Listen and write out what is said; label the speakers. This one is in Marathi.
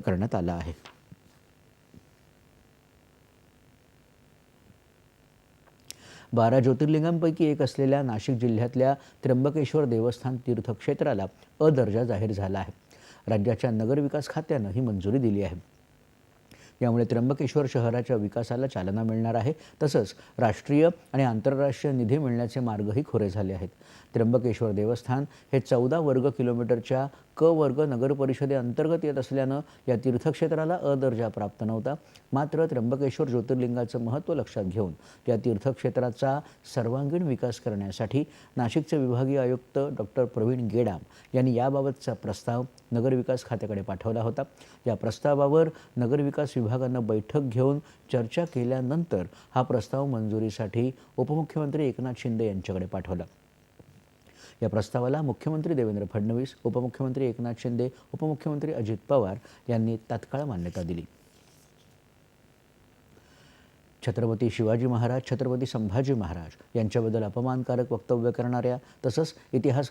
Speaker 1: करण्यात आला आहे. बारा ज्योतिर्लिंगांपैकी एक असलेल्या नाशिक जिल्ह्यातल्या त्र्यंबकेश्वर देवस्थान तीर्थक्षेत्राला अ दर्जा जाहीर झाला आहे. राज्याच्या नगरविकास खात्यानं ही मंजुरी दिली आहे. यामुळे त्र्यंबकेश्वर शहराच्या विकासाला चालना मिळणार आहे. तसंच राष्ट्रीय आणि आंतरराष्ट्रीय निधी मिळण्याचे मार्गही खोरे झाले आहेत. त्र्यंबकेश्वर देवस्थान हे चौदा वर्ग किलोमीटरच्या क वर्ग नगरपरिषदेअंतर्गत येत असल्यानं या तीर्थक्षेत्राला अ दर्जा प्राप्त नव्हता. मात्र त्र्यंबकेश्वर ज्योतिर्लिंगाचं महत्त्व लक्षात घेऊन या तीर्थक्षेत्राचा सर्वांगीण विकास करण्यासाठी नाशिकचे विभागीय आयुक्त डॉक्टर प्रवीण गेडाम यांनी याबाबतचा प्रस्ताव नगरविकास खात्याकडे पाठवला होता. या प्रस्तावावर नगरविकास विभागानं बैठक घेऊन चर्चा केल्यानंतर हा प्रस्ताव मंजुरीसाठी उपमुख्यमंत्री एकनाथ शिंदे यांच्याकडे पाठवला. या प्रस्तावाला मुख्यमंत्री देवेंद्र फडणवीस उपमुख्यमंत्री एकनाथ शिंदे उपमुख्यमंत्री अजित पवार यांनी तात्काळ मान्यता दिली. छत्रपती शिवाजी महाराज छत्रपती संभाजी महाराज यांच्याबद्दल अपमानकारक वक्तव्य करणाऱ्या तसंच इतिहासकार